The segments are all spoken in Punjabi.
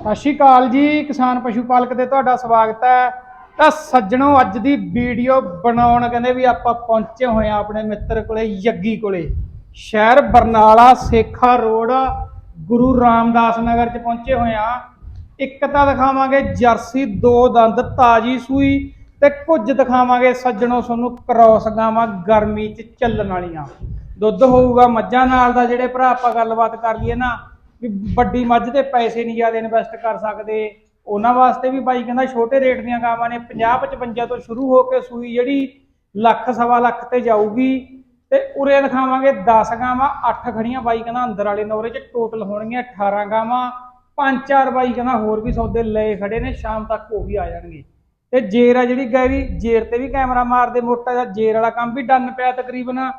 ਸਤਿ ਸ਼੍ਰੀ ਅਕਾਲ ਜੀ, ਕਿਸਾਨ ਪਸ਼ੂ ਪਾਲਕ ਤੇ ਤੁਹਾਡਾ ਸਵਾਗਤ ਹੈ। ਤਾਂ ਸੱਜਣੋ, ਅੱਜ ਦੀ ਵੀਡੀਓ ਬਣਾਉਣ ਕਹਿੰਦੇ ਵੀ ਆਪਾਂ ਪਹੁੰਚੇ ਹੋਏ ਆ ਆਪਣੇ ਮਿੱਤਰ ਕੋਲੇ, ਯੱਗੀ ਕੋਲੇ। ਸ਼ਹਿਰ ਬਰਨਾਲਾ, ਸੇਖਾ ਰੋਡ, ਗੁਰੂ ਰਾਮਦਾਸ ਨਗਰ ਚ ਪਹੁੰਚੇ ਹੋਏ ਆ ਇੱਕ ਤਾਂ ਦਿਖਾਵਾਂਗੇ ਜਰਸੀ, ਦੋ ਦੰਦ, ਤਾਜੀ ਸੂਈ ਤੇ ਕੁਝ ਦਿਖਾਵਾਂਗੇ ਸੱਜਣੋ ਤੁਹਾਨੂੰ ਕ੍ਰੋਸ ਗਾਵਾਂ ਗਰਮੀ ਚ ਚੱਲਣ ਵਾਲੀਆਂ। ਦੁੱਧ ਹੋਊਗਾ ਮੱਝਾਂ ਨਾਲ ਦਾ, ਜਿਹੜੇ ਭਰਾ ਆਪਾਂ ਗੱਲਬਾਤ ਕਰ ਲਈਏ ਨਾ ਵੀ ਵੱਡੀ ਮੱਝ ਤੇ ਪੈਸੇ ਨਹੀਂ ਜ਼ਿਆਦਾ ਇਨਵੈਸਟ ਕਰ ਸਕਦੇ। ਉਹਨਾਂ ਵਾਸਤੇ ਵੀ ਬਾਈ ਕਹਿੰਦਾ ਛੋਟੇ ਰੇਟ ਦੀਆਂ ਗਾਵਾਂ ਨੇ 50 55 ਤੋਂ ਸ਼ੁਰੂ ਹੋ ਕੇ ਸੂਈ ਜਿਹੜੀ ਲੱਖ, ਸਵਾ ਲੱਖ ਤੇ ਜਾਊਗੀ। ਤੇ ਉਰੇ ਦਿਖਾਵਾਂਗੇ 10 ਗਾਵਾਂ 8 ਖੜੀਆਂ, ਬਾਈ ਕਹਿੰਦਾ ਅੰਦਰ ਵਾਲੇ ਨੌਰੇ ਚ ਟੋਟਲ ਹੋਣਗੀਆਂ 18 ਗਾਵਾਂ। ਪੰਜ, ਚਾਰ ਬਾਈ ਕਹਿੰਦਾ ਹੋਰ ਵੀ ਸੌਦੇ ਲਏ ਖੜੇ ਨੇ, ਸ਼ਾਮ ਤੱਕ ਉਹ ਵੀ ਆ ਜਾਣਗੇ। ਤੇ ਜੇਰ ਆ ਜਿਹੜੀ ਗੈਰੀ ਜੇਰ ਤੇ ਵੀ ਕੈਮਰਾ ਮਾਰਦੇ ਮੋਟਾ ਜਿਹਾ, ਜੇਰ ਵਾਲਾ ਕੰਮ ਵੀ ਡਨ ਪਿਆ ਤਕਰੀਬਨ।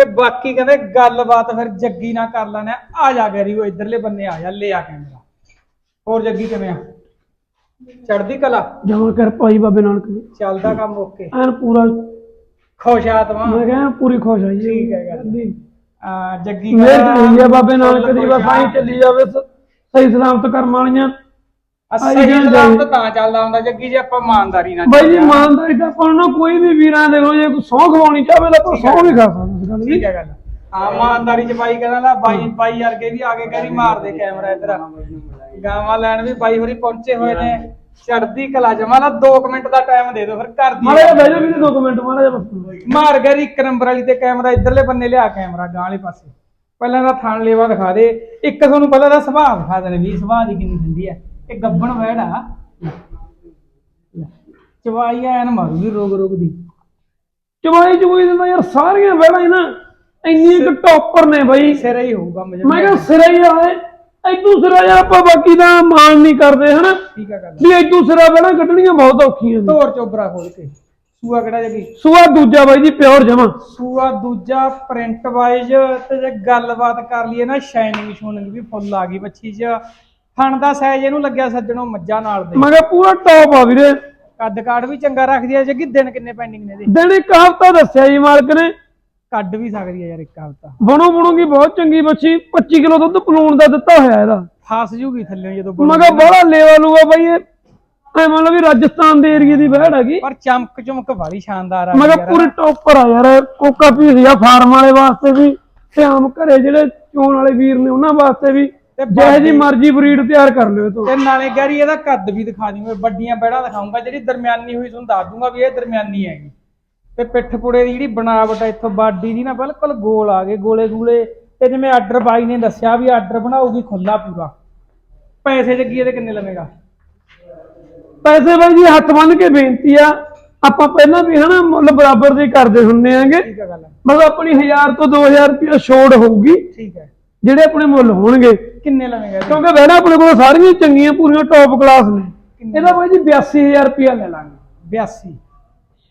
ਤੇ ਬਾਕੀ ਕਹਿੰਦੇ ਗੱਲਬਾਤ ਫਿਰ ਜੱਗੀ ਨਾਲ ਕਰ ਲੈਣਾ ਆ ਜਾ ਗੈਰੀ ਉਹ ਇਧਰਲੇ ਬੰਨੇ ਆ ਜਾ ਲੈ ਆ ਕੈਮਰਾ ਹੋਰ ਜੱਗੀ ਕਿਵੇਂ ਆ? ਚੜਦੀ ਕਲਾ? ਜਮਾ ਕਰ ਭਾਈ ਬਾਬੇ ਨਾਨਕ ਦੀ। ਚੱਲਦਾ ਕੰਮ ਓਕੇ। ਐਨ ਪੂਰਾ ਖੁਸ਼ ਆਤਮਾ ਮੈਂ ਕਿਹਾ ਐਨ ਪੂਰੀ ਖੁਸ਼ ਆ ਜੀ। ਠੀਕ ਹੈ ਗੱਲ। ਜੀ ਆ ਜੱਗੀ ਮੇਰ ਕਹਿੰਦਾ ਆ ਬਾਬੇ ਨਾਨਕ ਦੀ ਬਸ ਆਈ। ਚੱਲੀ ਜਾਵੇ ਸਹੀ ਸਲਾਮਤ ਕਰਮ ਵਾਲੀਆਂ। ਆਈ ਸਹੀ ਜਾਂਦੇ। ਤਾਂ ਚੱਲਦਾ ਹੁੰਦਾ ਜੱਗੀ ਜੇ ਆਪਾਂ ਇਮਾਨਦਾਰੀ ਨਾਲ ਬਾਈ ਜੀ ਚੱਲਦੇ ਆ। ਇਮਾਨਦਾਰੀ ਤਾਂ ਆਪਾਂ ਨੂੰ ਨਾ ਕੋਈ ਵੀ ਵੀਰਾਂ ਦੇ ਲੋ ਜੇ ਕੋਈ ਸੌਂ ਖਵਾਉਣੀ ਚਾਹਵੇ ਤਾਂ ਆਪਾਂ। ਸੌਂ ਵੀ ਖਾ ਸਕਦੇ ਇਸ ਗੱਲ ਦੀ ਠੀਕ ਹੈ ਗੱਲ। ਆ ਇਮਾਨਦਾਰੀ ਚ ਬਾਈ ਕਹਿੰਦਾ ਨਾ ਬਾਈ ਬਾਈ ਵਰਗੇ ਵੀ ਆਗੇ ਕਰੀ ਮਾਰਦੇ ਕੈਮਰਾ ਇਧਰ। ਗਾਵਾਂ ਲੈਣ ਵੀ ਬਾਈ ਹੋਰੀ ਪਹੁੰਚੇ ਹੋਏ ਨੇ। ਚੜਦੀ ਕਲਾ ਜਮਾ ਨਾ 2 ਮਿੰਟ ਦਾ ਟਾਈਮ ਦੇ ਦਿਓ ਫਿਰ ਦੀ ਮਾੜਾ ਜਿਹਾ ਬਹਿ ਜਾ ਵੀ ਦੋ ਮਿੰਟ ਮਾੜਾ ਜਿਹਾ ਬਸ ਮਾਰ ਗਰੀ ਇੱਕ ਨੰਬਰ ਵਾਲੀ ਤੇ ਕੈਮਰਾ ਇਧਰਲੇ ਬੰਨੇ ਲਿਆ ਕੈਮਰਾ ਗਾਂ ਵਾਲੇ ਪਾਸੇ। ਪਹਿਲਾਂ ਦਾ ਥਣ ਲੇਵਾ ਦਿਖਾ ਦੇ। ਇੱਕ ਤੁਹਾਨੂੰ ਪਹਿਲਾਂ ਦਾ ਸੁਭਾਅ ਦਿਖਾ ਦੇਣੇ ਵੀ ਸੁਭਾਅ ਦੀ ਕਿੰਨੀ ਹੁੰਦੀ ਹੈ ਇਹ ਗੱਬਣ ਵਹਿੜਾ ਚਵਾਈ ਐਨ ਮਾਰੂਗੀ ਰੋਗ ਰੋਗ ਦੀ। ਚਵਾਈ ਚਵਾਈ ਦਿੰਦਾ ਯਾਰ ਸਾਰੀਆਂ ਬਹਿਣਾ ਨਾ ਇੰਨੀ ਇੱਕ ਟੌਪਰ ਨੇ ਬਾਈ। ਸਿਰ ਹੀ ਹੋਊਗਾ ਮਜਾ। ਮੈਂ ਕਿਹਾ ਸਿਰਾ ਹੀ ਆਏ ਐਦੂ ਸਿਰਾ ਯਾਰ ਆਪਾਂ ਬਾਕੀ ਦਾ ਮਾਣ ਨਹੀਂ ਕਰਦੇ ਹਨਾ? ਠੀਕ ਆ ਗੱਲ। ਵੀ ਐਦੂ ਸਿਰਾ ਬਹਿਣਾ ਕੱਢਣੀਆਂ ਬਹੁਤ ਔਖੀਆਂ ਨੇ। ਧੋਰ ਚੋਬਰਾ ਖੋਲ ਕੇ। ਸੂਆ ਕਿਹੜਾ ਜਗੀ ਸੂਆ ਦੂਜਾ ਬਾਈ ਜੀ ਪਿਓਰ ਜਮਾ। ਸੂਆ ਦੂਜਾ ਪ੍ਰਿੰਟ ਵਾਈਜ਼ ਤੇ ਜੇ ਗੱਲਬਾਤ ਕਰ ਲਈਏ ਨਾ ਸ਼ਾਈਨਿੰਗ ਸ਼ੂਨਿੰਗ ਵੀ ਫੁੱਲ ਆ ਗਈ ਬੱਚੀ 'ਚ ਥਣ ਦਾ ਸਾਈਜ਼ ਇਹਨੂੰ ਲੱਗਿਆ ਸੱਜਣੋਂ ਮੱਝਾਂ ਨਾਲ ਦੇ। ਮੈਂ ਕਿਹਾ ਪੂਰਾ ਟੌਪ ਆ ਵੀਰੇ। ਕੱਦ ਕਾੜ ਵੀ ਚੰਗਾ ਰੱਖਦੀ ਹੈ ਜੱਗੀ ਦਿਨ ਕਿੰਨੇ ਪੈਂਡਿੰਗ ਨੇ ਇਹਦੇ। ਦਿਨ ਇੱਕ ਹਫਤਾ ਦੱਸਿਆ ਜੀ ਮਾਲਕ ਨੇ। ਕੱਢ ਵੀ ਸਕਦੀ ਹੈ ਯਾਰ ਇੱਕ ਹਫ਼ਤਾ। ਬਣੋ ਬਣੂਗੀ ਬਹੁਤ ਚੰਗੀ ਬੱਚੀ 25 ਕਿਲੋ ਦੁੱਧ ਪਲੂਣ ਦਾ ਦਿੱਤਾ ਹੋਇਆ ਇਹਦਾ। ਫਸ ਜੂਗੀ ਥੱਲੇ ਜਦੋਂ ਮੈਂ ਕਿਹਾ ਬੜਾ ਲੇਵਾ ਲੂਗਾ ਬਾਈ ਇਹ। ਐ ਮੰਨ ਲਓ ਵੀ ਰਾਜਸਥਾਨ ਦੇ ਏਰੀਏ ਦੀ ਬਹਿੜ ਹੈਗੀ। ਪਰ ਚਮਕ ਚਮਕ ਵਾਲੀ ਸ਼ਾਨਦਾਰ ਆ ਮੈਂ ਕਿਹਾ। ਪੂਰੀ ਟੌਪਰ ਆ ਯਾਰ ਕੋਕਾ ਪੀਸ ਆ ਫਾਰਮ ਵਾਲੇ ਵਾਸਤੇ ਵੀ ਤੇ ਆਮ ਘਰੇ ਜਿਹੜੇ ਚੋਣ ਵਾਲੇ ਵੀਰ ਨੇ ਉਹਨਾਂ ਵਾਸਤੇ ਵੀ। ਤੇ ਜਿਹੇ ਜੀ ਮਰਜ਼ੀ ਬਰੀਡ ਤਿਆਰ ਕਰ ਲਿਓ ਤੋਂ। ਤੇ ਨਾਲੇ ਗੈਰੀ ਇਹਦਾ ਕੱਦ ਵੀ ਦਿਖਾ ਦੂੰਗਾ ਵੱਡੀਆਂ ਬੈੜਾਂ ਦਿਖਾਉਂਗਾ ਜਿਹੜੀ ਦਰਮਿਆਨੀ ਹੋਈ ਤੁਹਾਨੂੰ ਦੱਸ ਦੂੰਗਾ ਵੀ ਇਹ ਦਰਮਿਆਨੀ ਹੈਗੀ। ਤੇ ਪਿੱਠ ਪੁੜੇ ਦੀ ਜਿਹੜੀ ਬਣਾਵਟ ਹੈ ਇੱਥੋਂ ਬਾਡੀ ਦੀ ਨਾ ਬਿਲਕੁਲ ਗੋਲ ਆ ਗਏ ਗੋਲੇ ਗੂਲੇ। ਤੇ ਜਿਵੇਂ ਆਰਡਰ ਬਾਈ ਨੇ ਦੱਸਿਆ ਵੀ ਆਰਡਰ ਬਣਾਉਗੀ ਖੁੱਲਾ ਪੂਰਾ। ਪੈਸੇ ਜੱਗੀ ਇਹਦੇ ਕਿੰਨੇ ਲਵੇਗਾ? ਪੈਸੇ ਬਾਈ ਜੀ ਹੱਥ ਬੰਨ ਕੇ ਬੇਨਤੀ ਆ ਆਪਾਂ ਪਹਿਲਾਂ ਵੀ ਹਨਾ ਮੁੱਲ ਬਰਾਬਰ ਦੇ ਕਰਦੇ ਹੁੰਨੇ ਆਂਗੇ। ਠੀਕ ਹੈ ਗੱਲ ਮਤਲਬ ਆਪਣੀ 1000 ਤੋਂ 2000 ਰੁਪਏ ਛੋੜ ਹੋਊਗੀ ਠੀਕ ਹੈ। ਜਿਹੜੇ ਆਪਣੇ ਮੁੱਲ ਹੋਣਗੇ। ਕਿੰਨੇ ਲਵੇਗਾ? ਕਿਉਂਕਿ ਵੈਣਾ ਆਪਣੇ ਕੋਲ ਸਾਰੀਆਂ ਚੰਗੀਆਂ ਪੂਰੀਆਂ ਟੌਪ ਕਲਾਸ ਨੇ। ਇਹਦਾ ਬਾਈ ਜੀ 82000 ਰੁਪਏ ਲੈ ਲਾਂਗੇ। 82